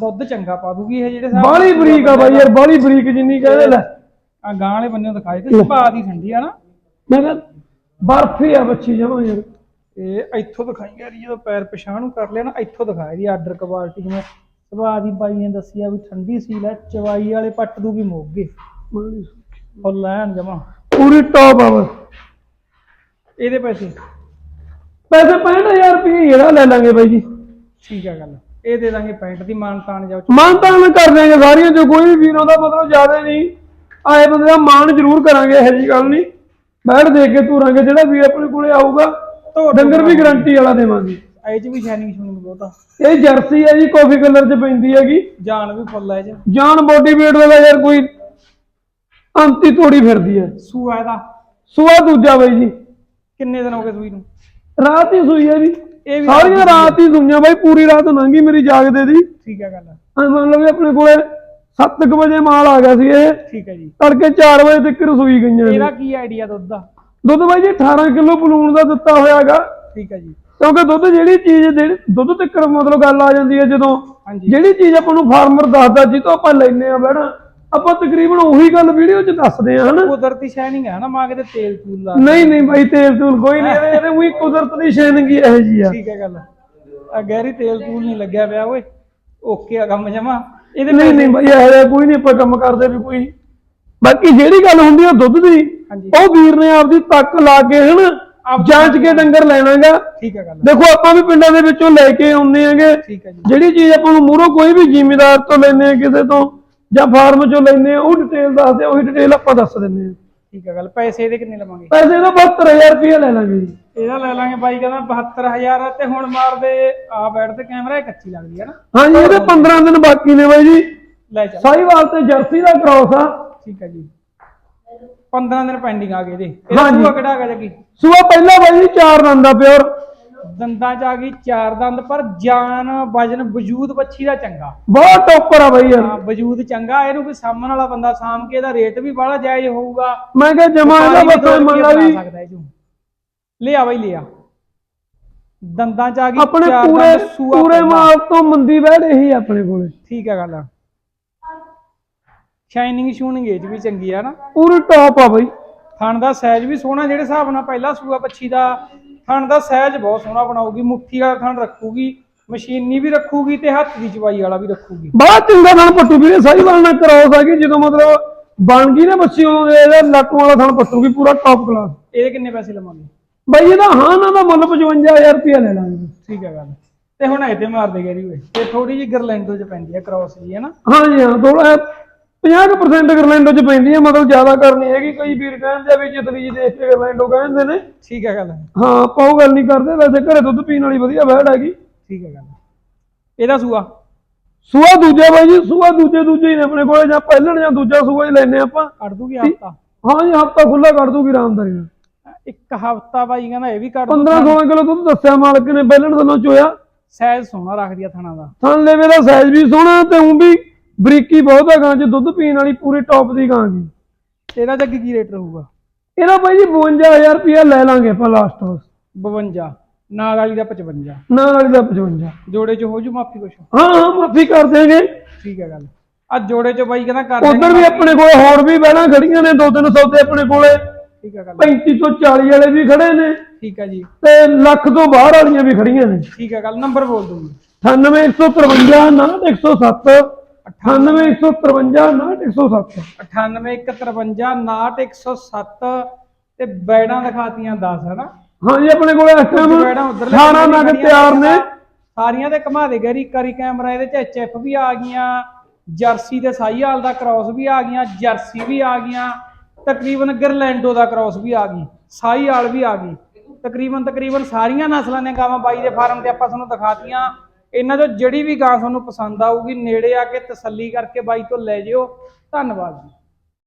ਦੁੱਧ ਚੰਗਾ ਪਾ ਦੂਗੀ ਇਹ ਜਿਹੜੇ ਹਿਸਾਬ ਬਾਲੀ ਬਰੀਕ ਆ ਬਾਈ ਯਾਰ ਬਾਲੀ ਬਰੀਕ ਜਿੰਨੀ ਕਹਿੰਦੇ ਲੈ। ਆ ਗਾਂ ਵਾਲੇ ਬੰਨੇ ਦਿਖਾਏ ਤੇ ਸੁਭਾਅ ਦੀ ਠੰਡੀ ਆ ਨਾ। ਮੈਂ ਕਿਹਾ ਬਰਫੀ ਆ ਬੱਚੀ ਜਮਾ ਯਾਰ ਇਹ ਇੱਥੋਂ ਦਿਖਾਈ ਯਾਰ ਜਦੋਂ ਪੈਰ ਪਛਾਣ ਨੂੰ ਕਰ ਲਿਆ ਨਾ ਇੱਥੋਂ ਦਿਖਾਇਆ ਦੀ ਆਰਡਰ ਕੁਆਲਿਟੀ ਜਿਵੇਂ ਸੁਭਾਅ ਦੀ ਬਾਈ ਨੇ ਦੱਸੀ ਆ ਵੀ ਠੰਡੀ ਸੀ ਲੈ ਚਵਾਈ ਵਾਲੇ ਪੱਟ ਦੂਗੀ ਮੋਗੇ। ਫੁੱਲ ਐਨ ਜਮਾ। ਪੂਰੀ ਟੌਪ ਆ ਬਸ। ਇਹਦੇ ਪੈਸੇ ਪੈਸੇ 65000 ਰੁਪਏ ਇਹਦਾ ਲੈ ਲਾਂਗੇ ਬਾਈ ਜੀ। ਠੀਕ ਆ ਗੱਲ। ਇਹ ਦੇ ਦਾਂਗੇ ਪੈਂਟ ਦੀ ਮਾਨ ਤਾਨ ਜਾਓ ਮਾਨ ਕਰ ਦਿਆਂਗੇ ਸਾਰੀਆਂ ਜੋ ਕੋਈ ਵੀ ਵੀਰ ਆਉਂਦਾ ਮਤਲਬ ਜ਼ਿਆਦਾ ਨਹੀਂ। ਆਏ ਬੰਦੇ ਦਾ ਮਾਨ ਜ਼ਰੂਰ ਕਰਾਂਗੇ ਇਹੋ ਜੀ ਗੱਲ ਨਹੀਂ। ਬੈਠ ਦੇ ਕੇ ਧੂਰਾਂਗੇ ਜਿਹੜਾ ਵੀਰ ਆਪਣੇ ਕੋਲੇ ਆਊਗਾ ਡੰਗਰ ਵੀ ਗਾਰੰਟੀ ਵਾਲਾ ਦੇਵਾਂਗੇ। ਇਹ ਚ ਵੀ ਸ਼ਾਈਨਿੰਗ ਸ਼ੂਨਿੰਗ ਬਹੁਤ ਆ। ਇਹ ਜਰਸੀ ਹੈ ਜੀ ਕਾਫੀ ਕਲਰ 'ਚ ਪੈਂਦੀ ਹੈਗੀ। ਜਾਨ ਵੀ ਫੁੱਲ ਇਹ ਚ। ਜਾਨ ਬੋਡੀ ਵੇਟ ਦਾ ਯਾਰ ਕੋਈ ਅੰਤੀ ਤੋੜੀ ਫਿਰਦੀ ਹੈ। ਸੂਆ ਇਹਦਾ। ਸੂਆ ਦੂਜਾ ਬਾਈ ਜੀ। ਕਿੰਨੇ ਦਿਨ ਹੋ ਗਏ ਸੂਈ ਨੂੰ? ਰਾਤ ਹੀ ਸੂਈ ਹੈ ਜੀ। ਇਹ ਵੀ ਸਾਰੀਆਂ ਰਾਤ ਹੀ ਸੂਈਆਂ ਬਾਈ ਪੂਰੀ ਰਾਤ ਲੰਘੀ ਮੇਰੀ ਜਾਗਦੇ ਦੀ ਠੀਕ ਆ ਗੱਲ। ਐਂ ਮੰਨ ਲਓ ਵੀ ਆਪਣੇ ਕੋਲੇ 7:00 ਵਜੇ ਮਾਲ ਆ ਗਿਆ ਸੀ ਇਹ। ਠੀਕ ਹੈ ਜੀ। ਤੜਕੇ 4 ਵਜੇ ਤੱਕ ਰਸੋਈ ਗਈਆਂ ਇਹਦਾ ਕੀ ਆਈਡੀਆ ਦੁੱਧ ਦਾ? ਦੁੱਧ ਬਾਈ ਜੀ 18 ਕਿਲੋ ਬਲੂਨ ਦਾ ਦਿੱਤਾ ਹੋਇਆਗਾ। ਠੀਕ ਹੈ ਜੀ। ਕਿਉਂਕਿ ਦੁੱਧ ਜਿਹੜੀ ਚੀਜ਼ ਦੁੱਧ ਤੱਕ ਮਤਲਬ ਗੱਲ ਆ ਜਾਂਦੀ ਹੈ ਜਦੋਂ ਜਿਹੜੀ ਚੀਜ਼ ਆਪਾਂ ਨੂੰ ਫਾਰਮਰ ਦੱਸਦਾ ਜਿੱਦੋਂ ਆਪਾਂ ਲੈਨੇ ਆ ਬੈਣਾ ਆਪਾਂ ਤਕਰੀਬਨ ਉਹੀ ਗੱਲ ਵੀਡੀਓ 'ਚ ਦੱਸਦੇ ਆ ਹਨਾ? ਕੁਦਰਤੀ ਸ਼ਾਈਨਿੰਗ ਹੈ ਨਾ ਮਾਂ ਕਿਤੇ ਤੇਲ ਤੂਲ ਲਾ ਨਹੀਂ ਨਹੀਂ ਬਾਈ ਤੇਲ ਤੂਲ ਕੋਈ ਨਹੀਂ ਇਹਦੇ ਇਹਦੇ ਉਹੀ ਕੁਦਰਤ ਦੀ ਸ਼ੈਨਗੀ ਇਹੋ ਜੀ ਆ। ਠੀਕ ਹੈ ਗੱਲ। ਆ ਗਹਿਰੀ ਤੇਲ ਤੂਲ ਨਹੀਂ ਲੱਗਿਆ ਪਿਆ ਓਏ। ਓਕੇ ਆ ਕੰਮ ਜਮਾ। ਇਹਦੇ ਨਹੀਂ ਨਹੀਂ ਬਾਈ ਇਹੋ ਜਿਹਾ ਕੋਈ ਨਹੀਂ ਆਪਾਂ ਕੰਮ ਕਰਦੇ ਵੀ ਕੋਈ ਬਾਕੀ ਜਿਹੜੀ ਗੱਲ ਹੁੰਦੀ ਆ ਦੁੱਧ ਦੀ ਉਹ ਵੀਰ ਨੇ ਆਪਦੀ ਤੱਕ ਲਾ ਕੇ ਹਨਾ? ਜਾਂਚ ਕੇ ਡੰਗਰ ਲੈਣਾਗਾ। ਠੀਕ ਹੈ ਗੱਲ। ਦੇਖੋ ਆਪਾਂ ਵੀ ਪਿੰਡਾਂ ਦੇ ਵਿੱਚੋਂ ਲੈ ਕੇ ਆਉਂਦੇ ਆਂਗੇ। ਹੈ ਜਿਹੜੀ ਚੀਜ਼ ਆਪਾਂ ਨੂੰ ਮੂਹਰੋਂ ਕੋਈ ਵੀ ਜ਼ਿਮੀਦਾਰ ਤੋਂ ਲੈਨੇ ਆ ਕਿਸੇ ਤੋਂ ਜਾਂ ਫਾਰਮ ਚੋਂ ਲੈਨੇ ਆ ਉਹ ਡਿਟੇਲ ਦੱਸਦੇ ਆ, ਉਹੀ ਡਿਟੇਲ ਆਪਾਂ ਦੱਸ ਦਿੰਨੇ ਆ। ਠੀਕ ਹੈ ਗੱਲ ਪੈਸੇ ਇਹਦੇ ਕਿੰਨੇ ਲਵਾਂਗੇ? ਪੈਸੇ ਤਾਂ 72000 ਰੁਪਏ ਲੈ ਲਾਂਗੇ ਜੀ। ਇਹਦਾ ਲੈ ਲਾਂਗੇ ਬਾਈ ਕਹਿੰਦਾ 72000 ਤੇ ਹੁਣ ਮਾਰਦੇ ਆ ਬੈਠ ਤੇ ਕੈਮਰਾ ਇਹ ਕੱਚੀ ਲੱਗਦੀ ਹੈ ਨਾ। ਹਾਂਜੀ ਇਹਦੇ 15 ਦਿਨ ਬਾਕੀ ਨੇ ਬਾਈ ਜੀ। ਲੈ ਚੱਲ। ਸਾਈਵਾਲ ਤੇ ਜਰਸੀ ਦਾ ਕ੍ਰਾਸ ਆ। ਠੀਕ ਹੈ ਜੀ। 15 ਦਿਨ ਪੈਂਡਿੰਗ ਆ ਗਏ ਇਹਦੇ। ਇਹਦਾ। ਸੂਆ ਕਿਹੜਾ ਹੈਗਾ ਜੱਗੀ? ਸੂਆ ਪਹਿਲਾ ਬਾਈ ਜੀ ਚਾਰ ਦੰਦ ਦਾ ਪਿਓਰ ਦੰਦਾਂ ਚ ਆ ਗਈ ਚਾਰ ਦੰਦ ਪਰ ਜਾਨ ਵਜਨ ਵਜੂਦ ਬੱਚੀ ਦਾ ਚੰਗਾ। ਬਹੁਤ ਟੌਪਰ ਆ ਬਾਈ ਯਾਰ। ਹਾਂ ਵਜੂਦ ਚੰਗਾ ਇਹਨੂੰ ਕੋਈ ਸਾਹਮਣ ਵਾਲਾ ਬੰਦਾ ਸਾਂਭ ਕੇ ਇਹਦਾ ਰੇਟ ਵੀ ਬੜਾ ਜਾਇਜ਼ ਹੋਊਗਾ। ਮੈਂ ਕਿਹਾ ਜਮਾ ਇਹਦਾ ਵਪਾਰੀ ਬਸ ਦੋ ਮੰਨ ਲਾ ਰੁਪਈਏ ਵੀ ਬਣਾ ਸਕਦਾ ਇਹ ਚੋਂ। ਲਿਆ ਬਾਈ ਲਿਆ। ਦੰਦਾਂ ਚ ਆ ਗਈ ਆਪਣੇ ਚਾਰ ਪੂਰੇ ਦੰਦ ਸੂਆ ਪੂਰੇ ਪਹਿਲਾ। ਮਾਲ ਤੋਂ ਮੰਦੀ ਵੈੜ ਇਹੀ ਆ ਆਪਣੇ ਕੋਲੇ। ਠੀਕ ਹੈ ਗੱਲ ਸ਼ਾਈਨਿੰਗ ਸ਼ੂਨਿੰਗ ਇਹ 'ਚ ਵੀ ਚੰਗੀ ਆ ਨਾ। ਪੂਰੀ ਟੌਪ ਆ ਬਾਈ। ਥਣ ਦਾ ਸਾਈਜ਼ ਵੀ ਸੋਹਣਾ ਜਿਹੜੇ ਹਿਸਾਬ ਨਾਲ ਪਹਿਲਾ ਸੂਆ ਪੱਛੀ ਦਾ ਥਣ ਦਾ ਸਾਈਜ਼ ਬਹੁਤ ਸੋਹਣਾ ਬਣਾਉਗੀ ਮੁੱਠੀ ਵਾਲਾ ਥਣ ਰੱਖੂਗੀ ਮਸ਼ੀਨੀ ਵੀ ਰੱਖੂਗੀ ਤੇ ਹੱਥ ਦੀ ਚਵਾਈ ਵਾਲਾ ਵੀ ਰੱਖੂਗੀ। ਬਹੁਤ ਚੰਗਾ ਥਣ ਪੱਟੂ ਵੀਰੇ ਸਾਈਵਾਲ ਨਾਲ ਕ੍ਰਾਸ ਆ ਗਈ ਜਦੋਂ ਮਤਲਬ ਬਣ ਗਈ ਨਾ ਬੱਚੀ ਉਦੋਂ ਇਹਦਾ ਲੱਟੂ ਵਾਲਾ ਥਣ ਪੱਟੂਗੀ ਪੂਰਾ ਟੌਪ ਕਲਾਸ ਇਹਦੇ ਕਿੰਨੇ ਪੈਸੇ ਲਵਾਂਗੇ? ਬਾਈ ਇਹਦਾ ਹਾਂ ਨਾ ਦਾ ਮੁੱਲ 55000 ਰੁਪਏ ਲੈ ਲਾਂਗੇ। ਠੀਕ ਹੈ ਗੱਲ। ਤੇ ਹੁਣ ਇਹ ਤੇ ਮਾਰ ਦੇ ਗੈਰੀ ਓਏ ਤੇ ਥੋੜੀ ਜਿਹੀ ਗਰਲੈਂਡੋ ਚ ਪੈਂਦੀ ਆ ਕ੍ਰਾਸ ਜੀ ਹੈ ਨਾ? ਹਾਂਜੀ ਹਾਂ ਥੋੜਾ 50% ਗਰਲੈਂਡੋ ਚ ਪੈਂਦੀ ਹੈ ਮਤਲਬ ਜ਼ਿਆਦਾ ਕਰਨੀ ਹੈਗੀ। ਕਈ ਵੀਰ ਕਹਿੰਦੇ ਆ ਵੀ ਜਿਤਨੀ ਜੀ ਦੇਖ ਕੇ ਗਰਲੈਂਡੋ ਕਹਿੰਦੇ ਨੇ। ਠੀਕ ਹੈ ਗੱਲ। ਹਾਂ ਪਾਉ ਗੱਲ ਨਹੀਂ ਕਰਦੇ ਵੈਸੇ ਘਰੇ ਦੁੱਧ ਪੀਣ ਵਾਲੀ ਵਧੀਆ ਵੈੜ ਹੈਗੀ। ਠੀਕ ਹੈ ਗੱਲ। ਇਹਦਾ ਸੂਆ? ਸੂਆ ਦੂਜਾ ਬਾਈ ਜੀ ਸੂਆ ਦੂਜੇ ਦੂਜੇ ਹੀ ਨੇ ਆਪਣੇ ਕੋਲੇ ਜਾਂ ਪਹਿਲਣ ਜਾਂ ਦੂਜਾ ਸੂਆ ਹੀ ਲੈਨੇ ਆਪਾਂ। ਕੱਢ ਦੂਗੀ ਹਫਤਾ? ਹਾਂ ਜੀ ਹਫਤਾ ਖੁੱਲਾ ਕਰ ਦੂਗੀ ਆਰਾਮਦਾਰੀ ਨਾਲ। ਇੱਕ ਹਫਤਾ ਬਾਈ ਕਹਿੰਦਾ ਇਹ ਵੀ ਕੱਢ 15 16 ਕਿਲੋ ਦੁੱਧ ਦੱਸਿਆ ਮਾਲਕ ਨੇ ਪਹਿਲਣ ਦੋਨੋਂ ਚੋਇਆ। ਸਾਈਜ਼ ਸੋਹਣਾ ਰੱਖਦੀ ਆ ਥਣਾ ਦਾ। ਥਣ ਲੈਵੇ ਦਾ ਸਾਈਜ਼ ਵੀ ਸੋਹਣਾ ਤੇ ਉਂ ਵੀ ਬਰੀਕੀ ਬਹੁਤ ਹੈ ਗਾਂ ਚ ਦੁੱਧ ਪੀਣ ਵਾਲੀ ਪੂਰੀ ਟੌਪ ਦੀ ਗਾਂ ਦੀ ਇਹਦਾ ਜੱਗੀ ਕੀ ਰੇਟ ਰਹੂਗਾ? ਇਹਦਾ ਬਾਈ ਜੀ 52000 ਰੁਪਏ ਲੈ ਲਾਂਗੇ ਆਪਾਂ ਲਾਸਟ 52 ਨਾਲ ਵਾਲੀ ਦਾ 55 ਨਾਲ ਵਾਲੀ ਦਾ 55 ਜੋੜੇ ਚ ਹੋ ਜੂ ਮਾਫੀ ਕੁਛ? ਹਾਂ ਹਾਂ ਮਾਫੀ ਕਰ ਦੇਗੇ। ਠੀਕ ਹੈ ਗੱਲ। ਆ ਜੋੜੇ ਚ ਬਾਈ ਕਹਿੰਦਾ ਕਰ ਉਧਰ ਵੀ ਆਪਣੇ ਕੋਲੇ ਹੋਰ ਵੀ ਬਹਿਣਾ ਖੜੀਆਂ ਨੇ ਦੋ ਤਿੰਨ ਸੌਦੇ ਆਪਣੇ ਕੋਲੇ। ਠੀਕ ਹੈ ਗੱਲ। 35 ਤੋਂ 40 ਵਾਲੇ ਵੀ ਖੜੇ ਨੇ। ਠੀਕ ਹੈ ਜੀ। ਤੇ ਲੱਖ ਤੋਂ ਬਾਹਰ ਵਾਲੀਆਂ ਵੀ ਖੜੀਆਂ ਨੇ। ਠੀਕ ਹੈ ਗੱਲ ਨੰਬਰ ਬੋਲ ਦੂੰਗੀ 98153 98107 98153 98107 9815 ਤੇ ਬੈੜਾਂ ਦਿਖਾਤੀਆਂ 10 ਹਨਾ ਹਾਂ ਜੀ ਆਪਣੇ ਕੋਲੇ ਇਸ ਟਾਈਮ ਬੈੜਾਂ ਉਧਰ 18 ਨਗ ਤਿਆਰ ਨੇ। ਸਾਰੀਆਂ ਤੇ ਘਮਾ ਦੇ ਗੈਰੀ ਕਰੀ ਕੈਮਰਾ ਇਹਦੇ ਚ ਐਚਐਫ ਵੀ ਆ ਗਈਆਂ ਜਰਸੀ ਤੇ ਸਾਈਹਾਲ ਦਾ ਕ੍ਰਾਸ ਵੀ ਆ ਗਈਆਂ ਜਰਸੀ ਵੀ ਆ ਗਈਆਂ ਤਕਰੀਬਨ ਗਰਲੈਂਡੋ ਦਾ ਕ੍ਰਾਸ ਵੀ ਆ ਗਈ ਸਾਈਹਾਲ ਵੀ ਆ ਗਈ। ਤਕਰੀਬਨ ਤਕਰੀਬਨ ਸਾਰੀਆਂ ਨਸਲਾਂ ਦੀਆਂ ਗਾਵਾਂ ਬਾਈ ਦੇ ਫਾਰਮ ਤੇ ਆਪਾਂ ਤੁਹਾਨੂੰ ਦਿਖਾਤੀਆਂ। ਇਹਨਾਂ ਚੋਂ ਜਿਹੜੀ ਵੀ ਗਾਂ ਤੁਹਾਨੂੰ ਪਸੰਦ ਆਊਗੀ, ਨੇੜੇ ਆ ਕੇ ਤਸੱਲੀ ਕਰਕੇ ਬਾਈ ਤੋਂ ਲੈ ਜਿਓ। ਧੰਨਵਾਦ ਜੀ।